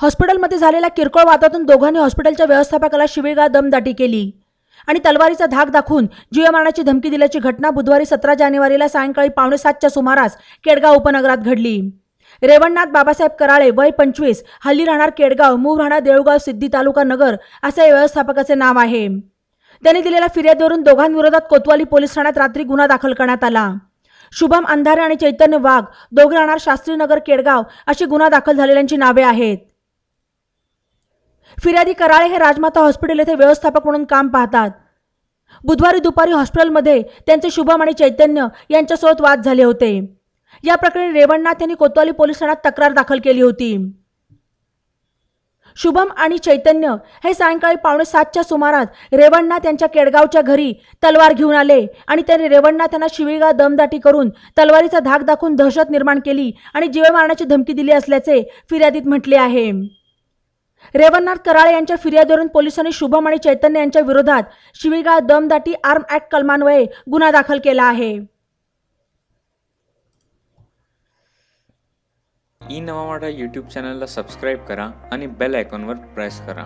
हॉस्पिटलमध्ये झालेल्या किरकोळ वादातून दोघांनी हॉस्पिटलच्या व्यवस्थापकाला शिवीगाळ दमदाटी केली. आणि तलवारीचा धाक दाखवून जीवमारण्याची धमकी दिल्याची घटना बुधवारी सतरा जानेवारीला सायंकाळी पावणेसातच्या सुमारास केडगाव उपनगरात घडली. रेवणनाथ बाबासाहेब कराळे वय पंचवीस हल्ली राहणार केडगाव मूळ राहणार देऊळगाव सिद्धी तालुका नगर असे या व्यवस्थापकाचे नाव आहे. त्यांनी दिलेल्या फिर्यादीवरून दोघांविरोधात कोतवाली पोलीस ठाण्यात रात्री गुन्हा दाखल करण्यात आला. शुभम अंधारे आणि चैतन्य वाघ दोघे राहणार शास्त्रीनगर केडगाव अशी गुन्हा दाखल झालेल्यांची नावे आहेत. फिर्यादी कराळे हे राजमाता हॉस्पिटल येथे व्यवस्थापक म्हणून काम पाहतात. बुधवारी दुपारी हॉस्पिटलमध्ये त्यांचे शुभम आणि चैतन्य यांच्यासोबत वाद झाले होते. या प्रकरणी रेवणनाथ यांनी कोतवाली पोलीस ठाण्यात तक्रार दाखल केली होती. शुभम आणि चैतन्य हे सायंकाळी पावणे सातच्या सुमारास रेवणनाथ यांच्या केडगावच्या घरी तलवार घेऊन आले आणि त्यांनी रेवणनाथ यांना शिवीगाळ दमदाटी करून तलवारीचा धाक दाखवून दहशत निर्माण केली आणि जीवे मारण्याची धमकी दिली असल्याचे फिर्यादीत म्हटले आहे. रेवणनाथ कराळे यांच्या फिर्यादीवरून पोलिसांनी शुभम आणि चैतन्य यांच्या विरोधात शिवीगाळ दमदाटी आर्म ऍक्ट कलमान्वये गुन्हा दाखल केला आहे. ई नवा मराठा यूट्यूब चॅनलला सबस्क्राईब करा आणि बेल आयकॉनवर प्रेस करा.